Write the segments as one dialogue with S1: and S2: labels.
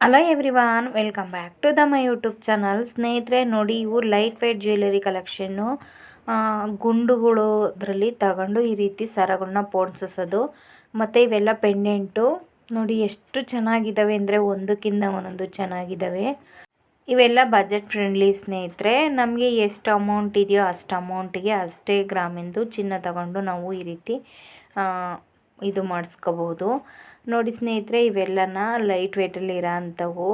S1: Hello everyone welcome back to the my YouTube channel ಸ್ನೇಹಿತರೆ, ನೋಡಿ ಇವು ಲೈಟ್ ವೇಟ್ ಜ್ಯುವೆಲರಿ ಕಲೆಕ್ಷನ್ನು ಗುಂಡುಗಳು ಅದರಲ್ಲಿ ತಗೊಂಡು ಈ ರೀತಿ ಸರಗಳನ್ನ ಪೋಣಿಸೋದು. ಮತ್ತು ಇವೆಲ್ಲ ಪೆಂಡೆಂಟು ನೋಡಿ ಎಷ್ಟು ಚೆನ್ನಾಗಿದ್ದಾವೆ ಅಂದರೆ ಒಂದಕ್ಕಿಂತ ಒಂದೊಂದು ಚೆನ್ನಾಗಿದ್ದಾವೆ ಇವೆಲ್ಲ ಬಜೆಟ್ ಫ್ರೆಂಡ್ಲಿ ಸ್ನೇಹಿತರೆ. ನಮಗೆ ಎಷ್ಟು ಅಮೌಂಟ್ ಇದೆಯೋ ಅಷ್ಟು ಅಮೌಂಟಿಗೆ ಅಷ್ಟೇ ಗ್ರಾಮಿಂದು ಚಿನ್ನ ತಗೊಂಡು ನಾವು ಈ ರೀತಿ ಇದು ಮಾಡಿಸ್ಕೋಬಹುದು ನೋಡಿ ಸ್ನೇಹಿತರೆ, ಇವೆಲ್ಲನ ಲೈಟ್ ವೇಟಲ್ಲಿ ಇರೋ ಅಂಥವು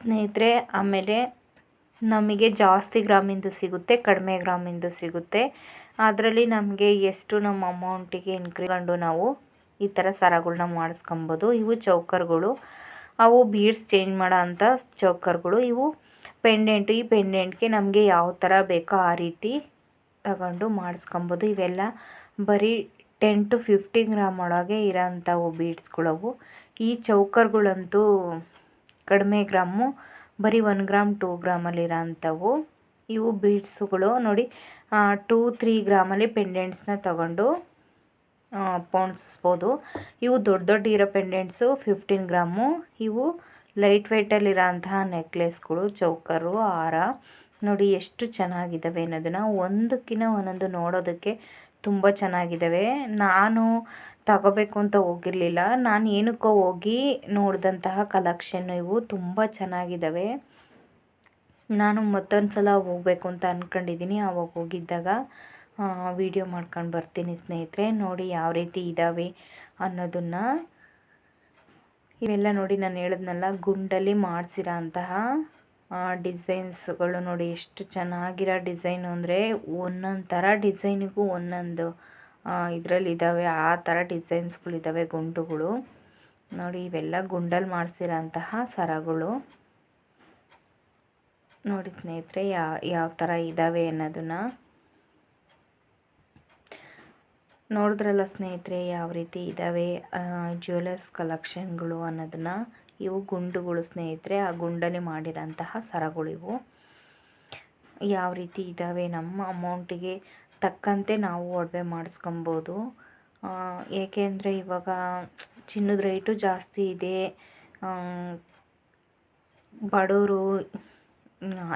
S1: ಸ್ನೇಹಿತರೆ, ಆಮೇಲೆ ನಮಗೆ ಜಾಸ್ತಿ ಗ್ರಾಮಿಂದು ಸಿಗುತ್ತೆ, ಕಡಿಮೆ ಗ್ರಾಮಿಂದು ಸಿಗುತ್ತೆ. ಅದರಲ್ಲಿ ನಮಗೆ ಎಷ್ಟು ನಮ್ಮ ಅಮೌಂಟಿಗೆ ಇನ್ಕ್ರಿಗಂಡು ನಾವು ಈ ಥರ ಸರಗಳನ್ನ ಮಾಡಿಸ್ಕೊಬೋದು. ಇವು ಚೌಕರ್ಗಳು. ಅವು ಬೀಡ್ಸ್ ಚೇಂಜ್ ಮಾಡೋ ಅಂಥ ಚೌಕರ್ಗಳು. ಇವು ಪೆಂಡೆಂಟು ಈ ಪೆಂಡೆಂಟ್ಗೆ ನಮಗೆ ಯಾವ ಥರ ಬೇಕೋ ಆ ರೀತಿ ತಗೊಂಡು ಮಾಡಿಸ್ಕೊಬೋದು. ಇವೆಲ್ಲ ಬರೀ ಟೆನ್ ಟು ಫಿಫ್ಟಿ ಗ್ರಾಮ್ ಒಳಗೆ ಇರೋಂಥವು ಬೀಡ್ಸ್ಗಳವು. ಈ ಚೌಕರ್ಗಳಂತೂ ಕಡಿಮೆ ಗ್ರಾಮು, ಬರೀ ಒನ್ ಗ್ರಾಮ್, ಟೂ ಗ್ರಾಮಲ್ಲಿ ಇರೋಂಥವು. ಇವು ಬೀಡ್ಸುಗಳು ನೋಡಿ ಟೂ, ತ್ರೀ ಗ್ರಾಮಲ್ಲಿ ಪೆಂಡೆಂಟ್ಸ್ನ ತಗೊಂಡು ಪೋಣಿಸ್ಬೋದು ಇವು ದೊಡ್ಡ ದೊಡ್ಡ ಇರೋ ಪೆಂಡೆಂಟ್ಸು, ಫಿಫ್ಟೀನ್ ಗ್ರಾಮು. ಇವು ಲೈಟ್ ವೆಯ್ಟಲ್ಲಿರೋ ಅಂತಹ ನೆಕ್ಲೆಸ್ಗಳು, ಚೌಕರು, ಹಾರ. ನೋಡಿ, ಎಷ್ಟು ಚೆನ್ನಾಗಿದ್ದಾವೆ ಅನ್ನೋದನ್ನು ಒಂದಕ್ಕಿಂತ ಒಂದೊಂದು ನೋಡೋದಕ್ಕೆ ತುಂಬ ಚೆನ್ನಾಗಿದ್ದಾವೆ ನಾನು ತಗೋಬೇಕು ಅಂತ ಹೋಗಿರಲಿಲ್ಲ. ನಾನು ಏನಕ್ಕೋ ಹೋಗಿ ನೋಡಿದಂತಹ ಕಲೆಕ್ಷನ್ ಇವು ತುಂಬ ಚೆನ್ನಾಗಿದ್ದಾವೆ ನಾನು ಮತ್ತೊಂದು ಸಲ ಹೋಗ್ಬೇಕು ಅಂತ ಅಂದ್ಕೊಂಡಿದ್ದೀನಿ ಆವಾಗ ಹೋಗಿದ್ದಾಗ ವಿಡಿಯೋ ಮಾಡ್ಕೊಂಡು ಬರ್ತೀನಿ ಸ್ನೇಹಿತರೆ. ನೋಡಿ ಯಾವ ರೀತಿ ಇದ್ದಾವೆ ಅನ್ನೋದನ್ನು. ಇವೆಲ್ಲ ನೋಡಿ ನಾನು ಹೇಳಿದ್ನಲ್ಲ, ಗುಂಡಲ್ಲಿ ಮಾಡಿಸಿರೋ ಅಂತಹ ಡಿಸೈನ್ಸ್ಗಳು ನೋಡಿ ಎಷ್ಟು ಚೆನ್ನಾಗಿರೋ ಡಿಸೈನು ಅಂದರೆ ಒಂದೊಂದು ಥರ ಡಿಸೈನಿಗೂ ಒಂದೊಂದು ಇದರಲ್ಲಿ ಇದಾವೆ ಆ ಥರ ಡಿಸೈನ್ಸ್ಗಳಿದ್ದಾವೆ ಗುಂಡುಗಳು. ನೋಡಿ, ಇವೆಲ್ಲ ಗುಂಡಲ್ಲಿ ಮಾಡಿಸಿರೋಂತಹ ಸರಗಳು. ನೋಡಿ ಸ್ನೇಹಿತರೆ ಯಾವ ಯಾವ ಥರ ಇದ್ದಾವೆ ಅನ್ನೋದನ್ನು. ನೋಡಿದ್ರಲ್ಲ ಸ್ನೇಹಿತರೆ, ಯಾವ ರೀತಿ ಇದ್ದಾವೆ ಜ್ಯುವೆಲರ್ಸ್ ಕಲೆಕ್ಷನ್ಗಳು ಅನ್ನೋದನ್ನು. ಇವು ಗುಂಡುಗಳು ಸ್ನೇಹಿತರೆ, ಆ ಗುಂಡಲ್ಲಿ ಮಾಡಿರೋಂತಹ ಸರಗಳು ಇವು. ಯಾವ ರೀತಿ ಇದ್ದಾವೆ ನಮ್ಮ ಅಮೌಂಟಿಗೆ ತಕ್ಕಂತೆ ನಾವು ಒಡವೆ ಮಾಡಿಸ್ಕೊಬೋದು. ಏಕೆಂದರೆ ಇವಾಗ ಚಿನ್ನದ ರೇಟು ಜಾಸ್ತಿ ಇದೆ. ಬಡವರು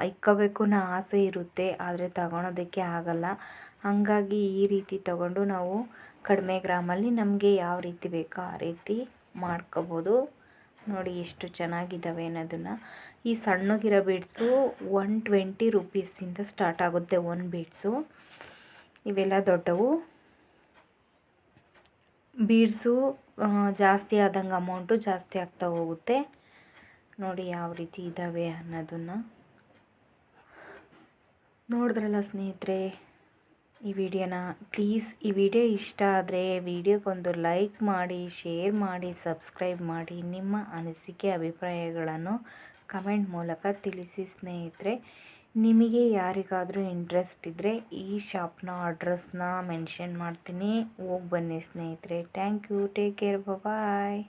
S1: ಇಕ್ಕೋಬೇಕು ಅನ್ನೋ ಆಸೆ ಇರುತ್ತೆ, ಆದರೆ ತಗೊಳೋದಕ್ಕೆ ಆಗಲ್ಲ. ಹಾಗಾಗಿ ಈ ರೀತಿ ತಗೊಂಡು ನಾವು ಕಡಿಮೆ ಗ್ರಾಮಲ್ಲಿ ನಮಗೆ ಯಾವ ರೀತಿ ಬೇಕೋ ಆ ರೀತಿ ಮಾಡ್ಕೋಬೋದು. ನೋಡಿ ಎಷ್ಟು ಚೆನ್ನಾಗಿದ್ದಾವೆ ಅನ್ನೋದನ್ನು. ಈ ಸಣ್ಣಗಿರೋ ಬೀಡ್ಸು ಒನ್ ಟ್ವೆಂಟಿ ರುಪೀಸಿಂದ ಸ್ಟಾರ್ಟ್ ಆಗುತ್ತೆ ಒನ್ ಬೀಡ್ಸು ಇವೆಲ್ಲ ದೊಡ್ಡವು. ಬೀಡ್ಸು ಜಾಸ್ತಿ ಆದಂಗೆ ಅಮೌಂಟು ಜಾಸ್ತಿ ಆಗ್ತಾ ಹೋಗುತ್ತೆ. ನೋಡಿ ಯಾವ ರೀತಿ ಇದ್ದಾವೆ ಅನ್ನೋದನ್ನು. ನೋಡಿದ್ರಲ್ಲ ಸ್ನೇಹಿತರೆ ಈ ವಿಡಿಯೋನ ಪ್ಲೀಸ್, ಈ ವಿಡಿಯೋ ಇಷ್ಟ ಆದರೆ ವಿಡಿಯೋಗೊಂದು ಲೈಕ್ ಮಾಡಿ, ಶೇರ್ ಮಾಡಿ, ಸಬ್ಸ್ಕ್ರೈಬ್ ಮಾಡಿ, ನಿಮ್ಮ ಅನಿಸಿಕೆ ಅಭಿಪ್ರಾಯಗಳನ್ನು ಕಮೆಂಟ್ ಮೂಲಕ ತಿಳಿಸಿ ಸ್ನೇಹಿತರೆ. ನಿಮಗೆ ಯಾರಿಗಾದರೂ ಇಂಟ್ರೆಸ್ಟ್ ಇದ್ದರೆ ಈ ಶಾಪ್ನ ಅಡ್ರೆಸ್ನ ಮೆನ್ಷನ್ ಮಾಡ್ತೀನಿ. ಹೋಗಿ ಬನ್ನಿ ಸ್ನೇಹಿತರೆ. Thank you. Take care. Bye